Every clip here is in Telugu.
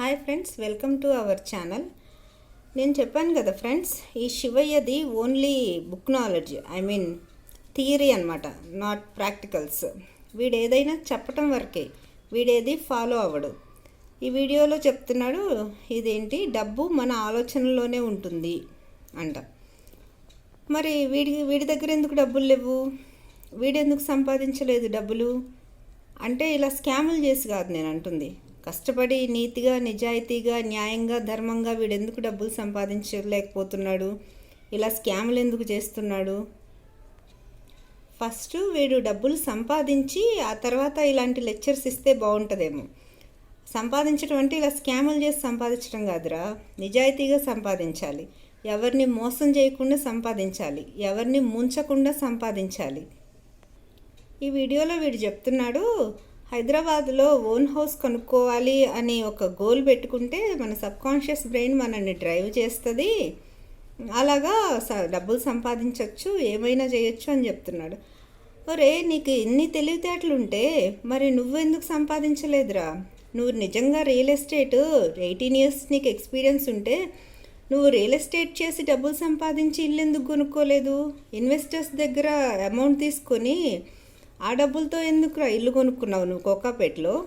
Hi friends welcome to our channel. నేను చెప్పాను కదా ఫ్రెండ్స్ ఈ శివయ్యది only book knowledge I mean theory అనమాట నాట్ ప్రాక్టికల్స్. వీడు ఏదైనా చెప్పటం వరకే వీడేది ఫాలో అవ్వడు. ఈ వీడియోలో చెప్తున్నాడు ఇదేంటి డబ్బు మన ఆలోచనలోనే ఉంటుంది అంట. మరి వీడి వీడి దగ్గర ఎందుకు డబ్బులు లేవు? వీడెందుకు సంపాదించలేదు డబ్బులు? అంటే ఇలా స్కాములు చేసి కాదు నేను అంటుంది. కష్టపడి నీతిగా నిజాయితీగా న్యాయంగా ధర్మంగా వీడెందుకు డబ్బులు సంపాదించలేకపోతున్నాడు ఇలా స్కాములు ఎందుకు చేస్తున్నాడు? ఫస్ట్ వీడు డబ్బులు సంపాదించి ఆ తర్వాత ఇలాంటి లెక్చర్స్ ఇస్తే బాగుంటుందేమో సంపాదించడం అంటే ఇలా స్కాములు చేసి సంపాదించడం కాదురా. నిజాయితీగా సంపాదించాలి. ఎవరిని మోసం చేయకుండా సంపాదించాలి. ఎవరిని ముంచకుండా సంపాదించాలి. ఈ వీడియోలో వీడు చెప్తున్నాడు హైదరాబాద్లో ఓన్ హౌస్ కొనుక్కోవాలి అని ఒక గోల్ పెట్టుకుంటే మన సబ్కాన్షియస్ బ్రెయిన్ మనల్ని డ్రైవ్ చేస్తుంది. అలాగా స- డబ్బులు సంపాదించవచ్చు ఏమైనా చేయొచ్చు అని చెప్తున్నాడు. ఒరే నీకు ఇన్ని తెలివితేటలు ఉంటే మరి నువ్వెందుకు సంపాదించలేదురా? నువ్వు నిజంగా రియల్ ఎస్టేట్ ఎయిటీన్ ఇయర్స్ నీకు ఎక్స్పీరియన్స్ ఉంటే నువ్వు రియల్ ఎస్టేట్ చేసి డబ్బులు సంపాదించి ఇల్లు ఎందుకు కొనుక్కోలేదు? ఇన్వెస్టర్స్ దగ్గర అమౌంట్ తీసుకొని ఆ డబ్బులతో ఎందుకురా ఇల్లు కొనుక్కున్నావు నువ్వు కోకాపేటలో?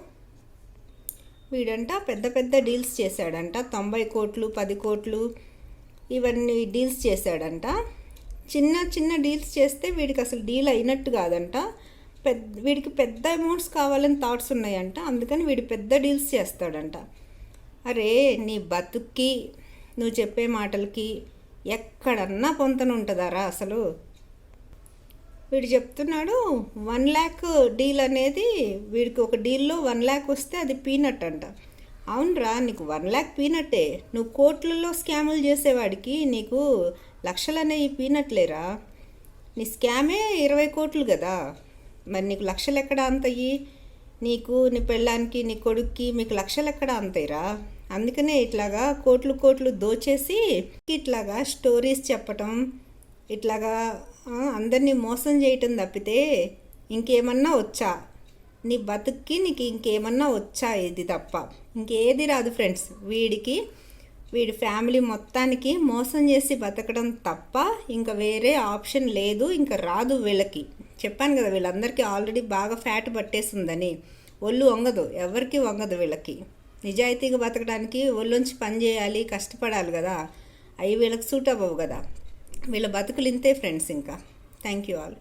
వీడంట పెద్ద పెద్ద డీల్స్ చేశాడంట. తొంభై కోట్లు పది కోట్లు ఇవన్నీ డీల్స్ చేశాడంట. చిన్న చిన్న డీల్స్ చేస్తే వీడికి అసలు డీల్ అయినట్టు కాదంట. పెద్ద వీడికి పెద్ద అమౌంట్స్ కావాలని థాట్స్ ఉన్నాయంట. అందుకని వీడు పెద్ద డీల్స్ చేస్తాడంట. అరే నీ బతుక్కి నువ్వు చెప్పే మాటలకి ఎక్కడన్నా పొంతన ఉంటుందారా అసలు? వీడు చెప్తున్నాడు వన్ ల్యాక్ డీల్ అనేది వీడికి ఒక డీల్లో వన్ ల్యాక్ వస్తే అది పీనట్ అంట. అవునరా నీకు వన్ ల్యాక్ పీనట్టే నువ్వు కోట్లలో స్కాములు చేసేవాడికి నీకు లక్షలు అనేవి పీనట్లేరా? నీ స్కామే ఇరవై కోట్లు కదా. మరి నీకు లక్షలు ఎక్కడ అంతయ్యి? నీకు నీ పెళ్ళానికి నీ కొడుక్కి మీకు లక్షలు ఎక్కడ అంతాయిరా అందుకనే ఇట్లాగా కోట్లు కోట్లు దోచేసి ఇట్లాగా స్టోరీస్ చెప్పటం ఇట్లాగా అందరినీ మోసం చేయటం తప్పితే ఇంకేమన్నా వచ్చా? నీ బతుక్కి నీకు ఇంకేమన్నా వచ్చా ఇది తప్ప? ఇంకేది రాదు ఫ్రెండ్స్. వీడికి వీడి ఫ్యామిలీ మొత్తానికి మోసం చేసి బతకడం తప్ప ఇంకా వేరే ఆప్షన్ లేదు ఇంకా రాదు వీళ్ళకి. చెప్పాను కదా వీళ్ళందరికీ ఆల్రెడీ బాగా ఫ్యాట్ పట్టేసిందని ఒళ్ళు వంగదు ఎవరికి వంగదు వీళ్ళకి. నిజాయితీగా బతకడానికి ఒళ్ళొంచి పని చేయాలి కష్టపడాలి కదా అవి వీళ్ళకి సూట్ అవ్వవు కదా వీళ్ళ బతుకులు ఇంతే ఫ్రెండ్స్ ఇంకా. Thank you all